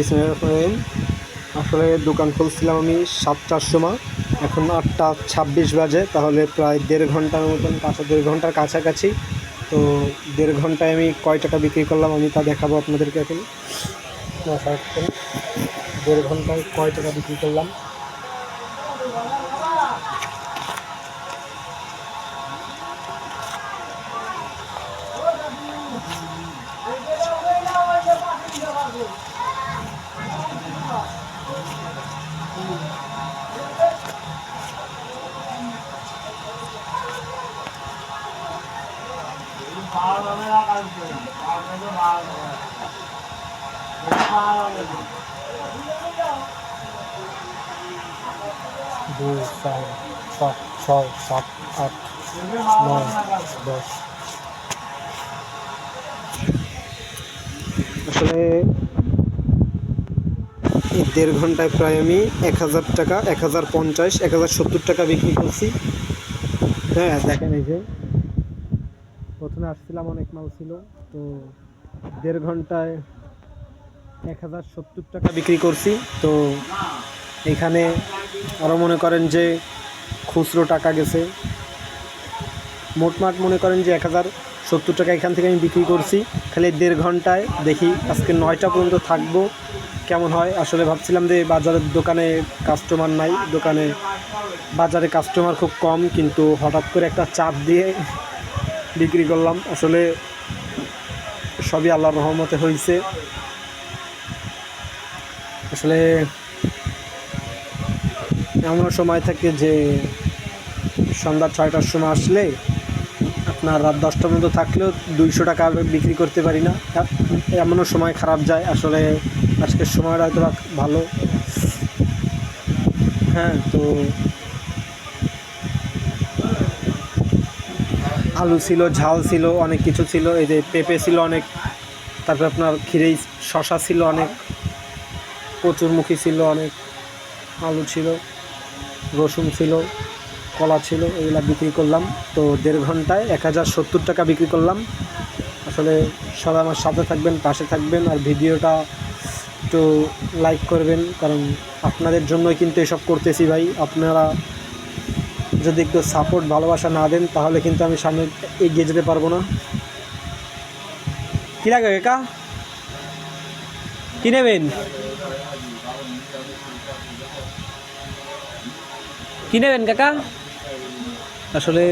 বিসমিল্লাহির আসলে দোকান খুলছিলাম আমি সাতটার সময়। এখন আটটা ছাব্বিশ বাজে, তাহলে প্রায় দেড় ঘণ্টার মতন কাছে দেড় ঘণ্টার কাছাকাছি। তো দেড় ঘন্টায় আমি কয় টাকা বিক্রি করলাম আমি তা দেখাবো আপনাদেরকে এখন। দেড় ঘন্টায় কয় টাকা বিক্রি করলাম? দুই চার পাঁচ ছয় সাত আট নয় দশ। আসলে দেড় ঘন্টায় প্রায় আমি এক হাজার টাকা, এক হাজার পঞ্চাশ, এক হাজার সত্তর টাকা বিক্রি করছি। হ্যাঁ দেখেন এই যে, প্রথমে আসছিলাম, অনেক মাল ছিল। তো দেড় ঘন্টায় এক হাজার সত্তর টাকা বিক্রি করছি। তো এখানে আরও মনে করেন যে খুচরো টাকা গেছে। মোটমাট মনে করেন যে এক হাজার সত্তর টাকা এখান থেকে আমি বিক্রি করছি। খালি দেড় ঘন্টায় দেখি আজকে নয়টা পর্যন্ত থাকব। কেমন হয়? আসলে ভাবছিলাম যে বাজারের দোকানে কাস্টমার নাই, দোকানে বাজারে কাস্টমার খুব কম, কিন্তু হঠাৎ করে একটা চাপ দিয়ে বিক্রি করলাম। আসলে সবই আল্লাহর রহমতে হয়েছে আসলে এমন সময় থাকে যে সন্ধ্যা ছয়টার সময় আসলে আপনার রাত দশটা পর্যন্ত থাকলেও দুইশো টাকা বিক্রি করতে পারি না। এমনও সময় খারাপ যায়। আসলে আজকের সময়টা হয়তো ভালো। হ্যাঁ তো আলু ছিল, ঝাল ছিল, অনেক কিছু ছিল। এই যে পেঁপে ছিল অনেক, তারপরে আপনার ক্ষীরেই শশা ছিল অনেক কচুরমুখী ছিল অনেক, আলু ছিল, রসুন ছিল, কলা ছিল, এগুলা বিক্রি করলাম। তো দেড় ঘন্টায় এক হাজার সত্তর টাকা বিক্রি করলাম। আসলে সবাই আমার সাথে থাকবেন, পাশে থাকবেন, আর ভিডিওটা একটু লাইক করবেন, কারণ আপনাদের জন্যই কিন্তু এসব করতেছি ভাই। আপনারা যদি একটু সাপোর্ট ভালোবাসা না দেন, তাহলে কিন্তু আমি সামনে এগিয়ে যেতে পারব না। কী লাগে একা? কী নেবেন? কী নেবেন কাকা? আসলে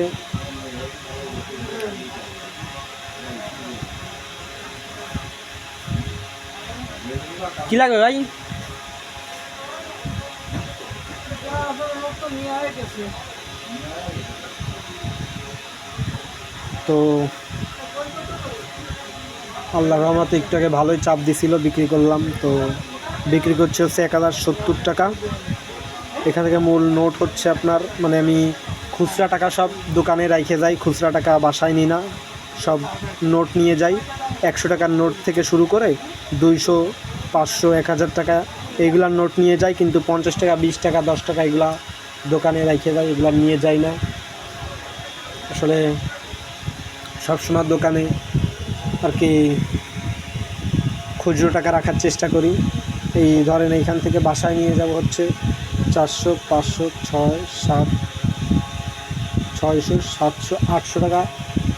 কি লাগবে ভাই? তো আল্লাহ রহমতে একটু ভালোই চাপ দিছিল, বিক্রি করলাম। তো বিক্রি করছে হচ্ছে এক হাজার সত্তর টাকা। এখান থেকে মূল নোট হচ্ছে আপনার মানে আমি খুচরা টাকা সব দোকানে রেখে যাই, খুচরা টাকা বাসায় নিই না। সব নোট নিয়ে যাই। একশো টাকার নোট থেকে শুরু করে দুইশো, পাঁচশো, এক হাজার টাকা এইগুলার নোট নিয়ে যাই, কিন্তু পঞ্চাশ টাকা, বিশ টাকা, দশ টাকা এগুলা দোকানে রেখে যাই, এগুলা নিয়ে যাই না। আসলে সবসময় দোকানে আর কি খুচরো টাকা রাখার চেষ্টা করি। এই ধরেন এইখান থেকে বাসায় নিয়ে যাব হচ্ছে চারশো, পাঁচশো, ছয়, সাত, ছয়শো, সাতশো, আটশো টাকা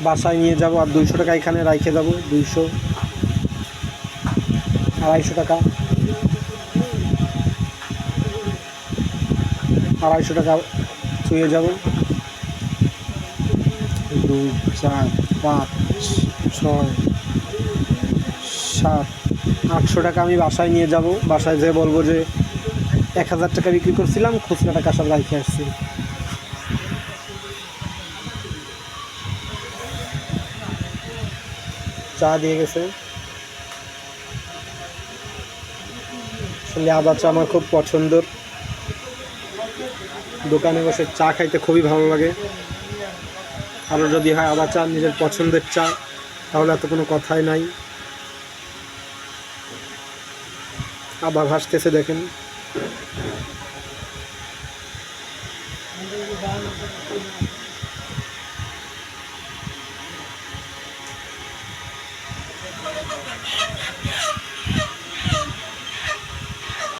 বাসায় নিয়ে যাব আর দুইশো টাকা এখানে রাইখে যাব দুইশো, আড়াইশো টাকা। আড়াইশো টাকা চুয়ে যাব। দুই, চার, পাঁচ, ছয়, সাত, আটশো টাকা আমি বাসায় নিয়ে যাব। বাসায় যেয়ে বলব যে এক হাজার টাকা বিক্রি করছিলাম, খুচরা টাকা সব রাখে আসছি। চা দিয়ে গেছে। আসলে আদা চা আমার খুব পছন্দর। দোকানে বসে চা খাইতে খুবই ভালো লাগে। আরও যদি হয় আদা চা, নিজের পছন্দের চা, তাহলে এত কোনো কথাই নাই। আবার ভাসতেছে দেখেন। Thank you.